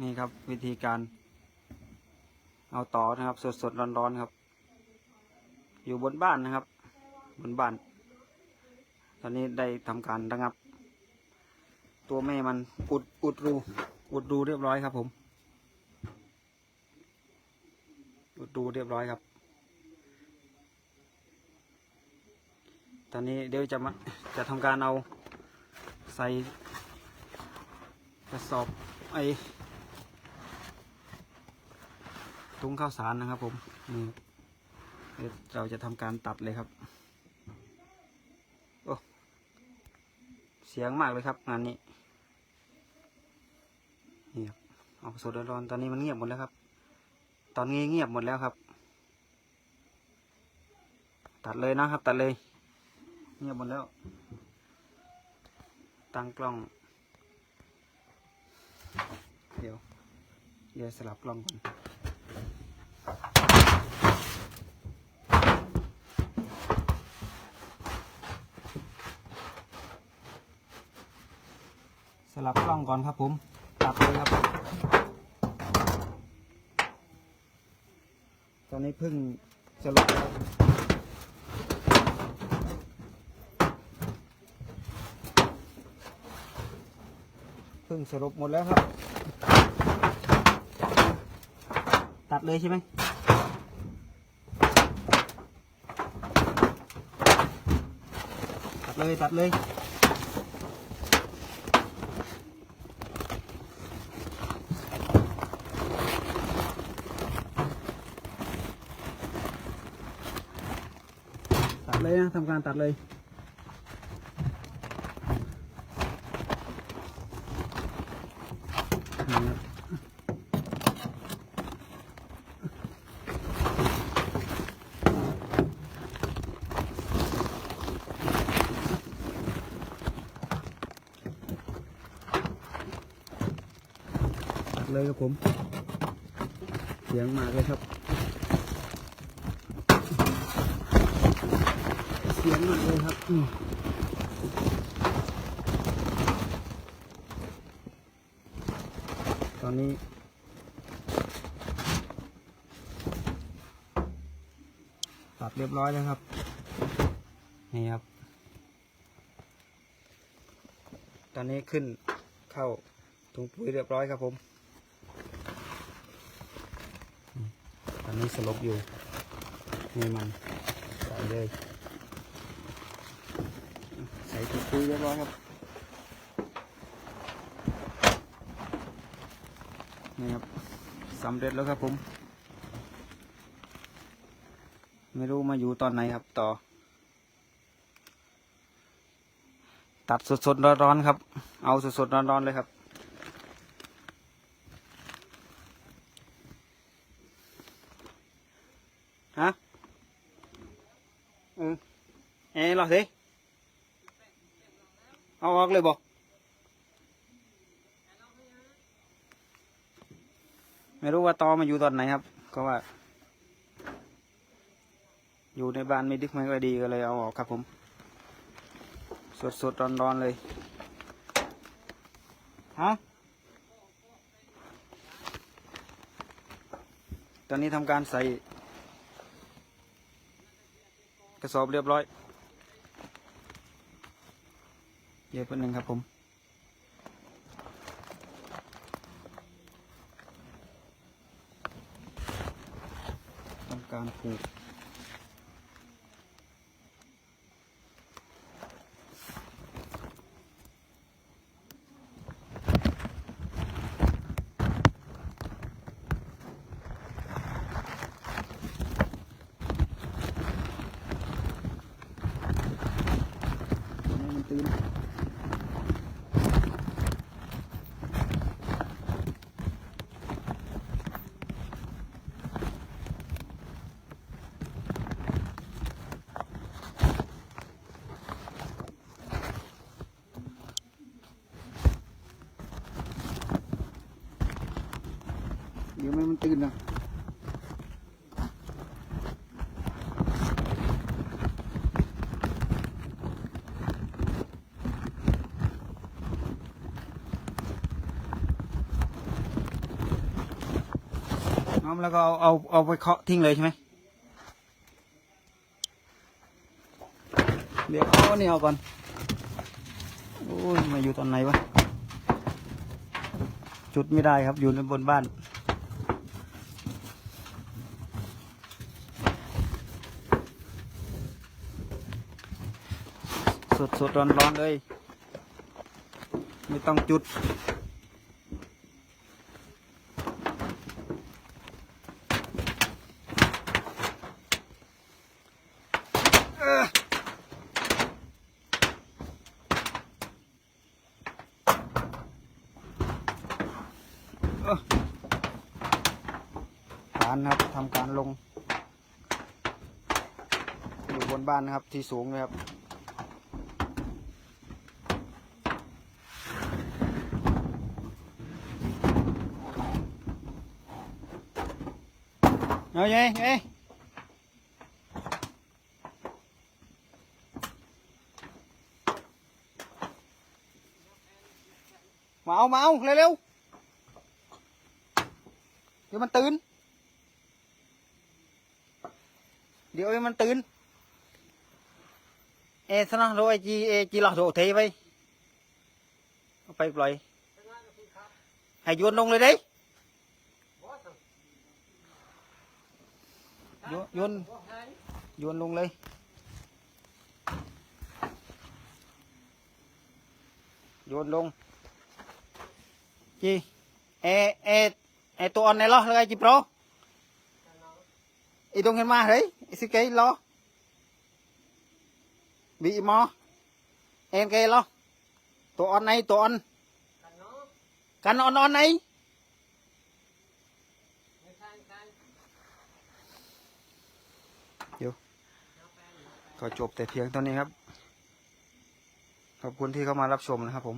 นี่ครับวิธีการ เอาต่อนะครับ สดสดร้อนร้อนๆครับ อยู่บนบ้านนะครับ บนบ้าน ตอนนี้ได้ทำการระงับ ตัวแม่มันอุดอุดรู อุดรูเรียบร้อยครับ ผม อุดรูเรียบร้อยครับ ตอนนี้เดี๋ยวจะมาจะทำการเอาใส่กระสอบไอ ถุงข้าวสารนะครับ ผมนี่เราจะทำการตัดเลยครับโอ้เสียงมากเลยครับ งานนี้นี่ครับออกสดร้อนตอนนี้มันเงียบหมดแล้วครับ ตอนนี้เงียบหมดแล้วครับ ตัดเลยนะครับ ตัดเลย เงียบหมดแล้ว ตั้งกล้อง เดี๋ยว เดี๋ยวสลับกล้องก่อน ลับกล้องก่อนครับผมตัดเลยครับ ตอนนี้เพิ่งสรุปแล้วเพิ่งสรุปหมดแล้วครับ ตัดเลยใช่ไหมตัดเลยตัดเลย เลยนะทำการตัดเลย ตัดเลยครับผม เสียงมาเลยครับ เสียงมากเลยครับอตอนนี้ตัดเรียบร้อยแล้วครับ นี่ครับ ตอนนี้ขึ้นเข้าถุงปุ๋ยเรียบร้อยครับผมอืมตอนนี้สลบอยู่นี่มันใส่เลย ใส่ถุยเรียบร้อยครับนี่ครับสำเร็จแล้วครับผม ไม่รู้มาอยู่ตอนไหนครับต่อ ตัดสดๆร้อนๆครับ เอาสดๆร้อนๆเลยครับฮะเออเอ้ยรอสิ เอาออกเลยบอกไม่รู้ว่าตอมาอยู่ตอนไหนครับ ก็ว่า อยู่ในบ้านไม่ดึกไม่ค่อยดีก็เลยเอาออกครับผม สดสดร้อนร้อนๆเลย ฮะ ตอนนี้ทำการใส่ กระสอบเรียบร้อย เดี๋ยวแป๊บนึงครับผมทำการผูก ดี๋ยวไม่หมันตื่นนะครับแล้วก็เอาเอาเอาไปเคาะทิ้งเลยใช่ไหมเดี๋ยวเอาอันนี่เอาก่อน โอ้ย มาอยู่ตอนไหนวะ จุดไม่ได้ครับ อยู่ในบนบ้าน สดสดร้อนร้อนๆเลย ไม่ต้องจุดการนครับทำการลง อยู่บนบ้านนะครับที่สูงนะครับ เอาไงไงมาเอามาเอาเร็วๆเดี๋ยวมันตื่น เดี๋ยวมันตื่น เอสนะโรไอจีเอจีหลอกโถเทไปไปปล่อยให้โยนลงเลยเด้ โยนโยนโยนลงเลยโยนลงจีเอเอเอตัวอ่อนในล้อเลยจีโปรอีตรงเห็นมาเฮ้ยอีสิเกยล้อบีมอเอ็นเกยล้อตัวอ่อนในตัวอ่อนกันอ่อนอ่อนในเดี๋ยว ก็จบแต่เพียงเท่านี้ครับ ขอบคุณที่เข้ามารับชมนะครับผม